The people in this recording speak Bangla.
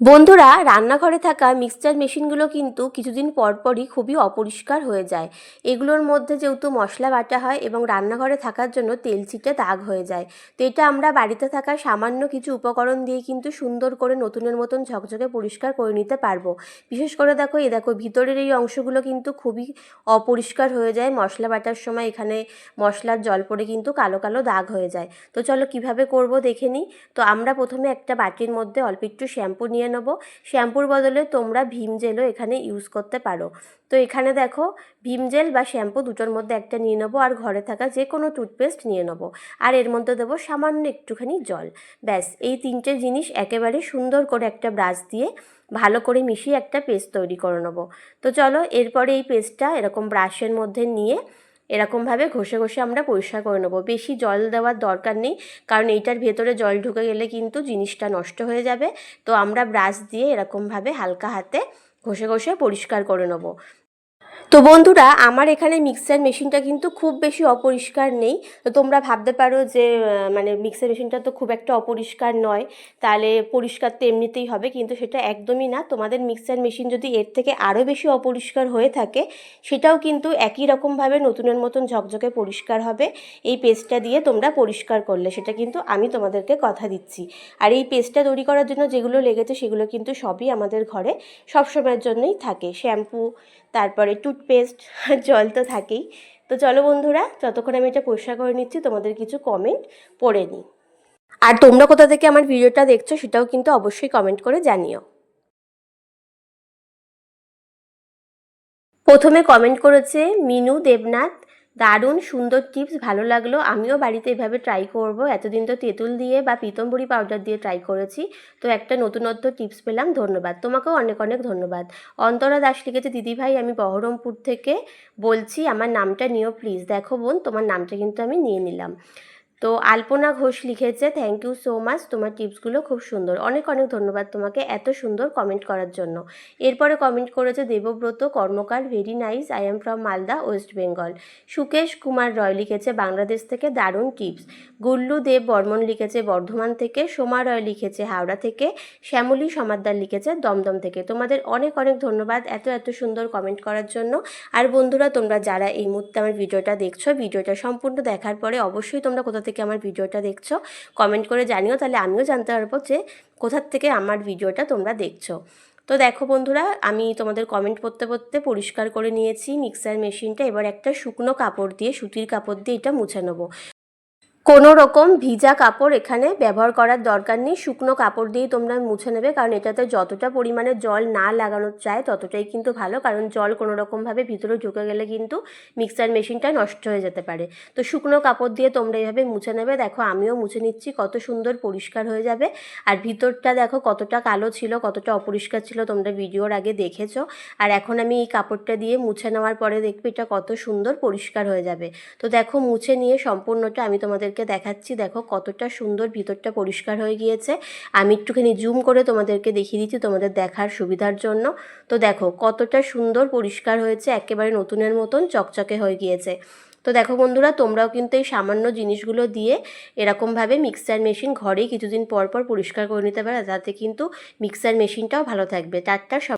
বন্ধুরা, রান্নাঘরে থাকা মিক্সচার মেশিনগুলো কিন্তু কিছুদিন পরপরই খুবই অপরিষ্কার হয়ে যায়। এগুলোর মধ্যে যেহেতু মশলা বাটা হয় এবং রান্নাঘরে থাকার জন্য তেল ছিটে দাগ হয়ে যায়, তো এটা আমরা বাড়িতে থাকা সামান্য কিছু উপকরণ দিয়ে কিন্তু সুন্দর করে নতুনের মতন ঝকঝকে পরিষ্কার করে নিতে পারব। বিশেষ করে দেখো, এই দেখো, ভিতরের এই অংশগুলো কিন্তু খুবই অপরিষ্কার হয়ে যায়। মশলা বাটার সময় এখানে মশলার জল পড়ে কিন্তু কালো কালো দাগ হয়ে যায়। তো চলো কীভাবে করব দেখে নিই। তো আমরা প্রথমে একটা বাটির মধ্যে অল্প একটু শ্যাম্পু নিয়ে নেব। শ্যাম্পুর বদলে তোমরা ভীম জেলও এখানে ইউজ করতে পারো। তো এখানে দেখো, ভীম জেল বা শ্যাম্পু দুটোর মধ্যে একটা নিয়ে নেব আর ঘরে থাকা যে কোনো টুথপেস্ট নিয়ে নেব। আর এর মধ্যে দেবো সামান্য একটুখানি জল। ব্যাস, এই তিনটে জিনিস একেবারে সুন্দর করে একটা ব্রাশ দিয়ে ভালো করে মিশিয়ে একটা পেস্ট তৈরি করে নেব। তো চলো, এরপরে এই পেস্টটা এরকম ব্রাশের মধ্যে নিয়ে এরকমভাবে ঘষে ঘষে আমরা পরিষ্কার করে নেব। বেশি জল দেওয়ার দরকার নেই, কারণ এইটার ভেতরে জল ঢুকে গেলে কিন্তু জিনিসটা নষ্ট হয়ে যাবে। তো আমরা ব্রাশ দিয়ে এরকমভাবে হালকা হাতে ঘষে ঘষে পরিষ্কার করে নেব। তো বন্ধুরা, আমার এখানে মিক্সার মেশিনটা কিন্তু খুব বেশি অপরিষ্কার নেই। তো তোমরা ভাবতে পারো যে মানে মিক্সার মেশিনটা তো খুব একটা অপরিষ্কার নয়। তাহলে পরিষ্কার তো এমনিতেই হবে, কিন্তু সেটা একদমই না। তোমাদের মিক্সার মেশিন যদি এর থেকে আরও বেশি অপরিষ্কার হয়ে থাকে, সেটাও কিন্তু একই রকমভাবে নতুনের মতন ঝকঝকে পরিষ্কার হবে। এই পেস্টটা দিয়ে তোমরা পরিষ্কার করলে, সেটা কিন্তু আমি তোমাদেরকে কথা দিচ্ছি। আর এই পেস্টটা তৈরি করার জন্য যেগুলো লেগেছে, সেগুলো কিন্তু সবই আমাদের ঘরে সবসময়ের জন্যই থাকে। শ্যাম্পু তারপরে টুথপেস্ট জল তো থাকেই। তো চলো বন্ধুরা, যতক্ষণ আমি এটা পরিষ্কার করে নিচ্ছি, তোমাদের কিছু কমেন্ট পড়ে নিই। আর তোমরা কোথা থেকে আমার ভিডিওটা দেখছ, সেটাও কিন্তু অবশ্যই কমেন্ট করে জানিও। প্রথমে কমেন্ট করেছে, মিনু দেবনাথ দারুণ সুন্দর টিপস, ভালো লাগল। আমিও বাড়িতে এভাবে ট্রাই করব। এতদিন তো তেঁতুল দিয়ে বা পিতম্বরী পাউডার দিয়ে ট্রাই করেছি। তো একটা নতুনত্ব টিপস পেলাম, ধন্যবাদ। তোমাকেও অনেক অনেক ধন্যবাদ। অন্তরা দাস লিখেছে দিদিভাই আমি বহরমপুর থেকে বলছি, আমার নামটা নিও প্লিজ দেখো বোন, তোমার নামটা কিন্তু আমি নিয়ে নিলাম। তো আলপনা ঘোষ লিখেছে থ্যাংক ইউ সো মাচ তোমার টিপসগুলো খুব সুন্দর। অনেক অনেক ধন্যবাদ তোমাকে এত সুন্দর কমেন্ট করার জন্য। এরপরে কমেন্ট করেছে Debabrata, Karmakar very nice I am from Malda West Bengal Sukesh Kumar Roy লিখেছে, বাংলাদেশ থেকে দারুণ টিপস। গুল্লু দেব বর্মন লিখেছে, বর্ধমান থেকে। সোমা রয় লিখেছে, হাওড়া থেকে। শ্যামলী সমাদ্দার লিখেছে, দমদম থেকে। তোমাদের অনেক অনেক ধন্যবাদ এত এত সুন্দর কমেন্ট করার জন্য। আর বন্ধুরা, তোমরা যারা এই মুহূর্তে আমার ভিডিওটা দেখছ, ভিডিওটা সম্পূর্ণ দেখার পরে অবশ্যই তোমরা কোথা থেকে আমার ভিডিওটা দেখছ কমেন্ট করে জানিও, তাহলে আমিও জানতে পারব যে কোথার থেকে আমার ভিডিওটা তোমরা দেখছ। তো দেখো বন্ধুরা, আমি তোমাদের কমেন্ট পড়তে পড়তে পরিষ্কার করে নিয়েছি মিক্সার মেশিনটা এবার একটা শুকনো কাপড় দিয়ে, সুতির কাপড় দিয়ে এটা মুছে নেব। কোনো রকম ভিজা কাপড় এখানে ব্যবহার করার দরকার নেই। শুকনো কাপড় দিয়েই তোমরা মুছে নেবে, কারণ এটাতে যতটা পরিমাণে জল না লাগানো চায় ততটাই কিন্তু ভালো। কারণ জল কোনো রকমভাবে ভিতরে ঢুকে গেলে কিন্তু মিক্সার মেশিনটা নষ্ট হয়ে যেতে পারে। তো শুকনো কাপড় দিয়ে তোমরা এইভাবে মুছে নেবে। দেখো, আমিও মুছে নিচ্ছি। কত সুন্দর পরিষ্কার হয়ে যাবে। আর ভিতরটা দেখো, কতটা কালো ছিল, কতটা অপরিষ্কার ছিল, তোমরা ভিডিওর আগে দেখেছ। আর এখন আমি এই কাপড়টা দিয়ে মুছে নেওয়ার পরে দেখবে এটা কত সুন্দর পরিষ্কার হয়ে যাবে। তো দেখো, মুছে নিয়ে সম্পূর্ণটা আমি তোমাদেরকে দেখাচ্ছি, দেখো কতটা সুন্দর ভিতরটা পরিষ্কার হয়ে গিয়েছে। আমি একটুখানি জুম করে তোমাদেরকে দেখিয়ে দিচ্ছি তোমাদের দেখার সুবিধার জন্য। তো দেখো কতটা সুন্দর পরিষ্কার হয়েছে, একেবারে নতুনের মতন চকচকে হয়ে গিয়েছে। তো দেখো বন্ধুরা, তোমরাও কিন্তু এই সামান্য জিনিসগুলো দিয়ে এরকমভাবে মিক্সার মেশিন ঘরেই কিছুদিন পর পর পরিষ্কার করে নিতে পারো তাতে কিন্তু মিক্সার মেশিনটাও ভালো থাকবে। তারটা সব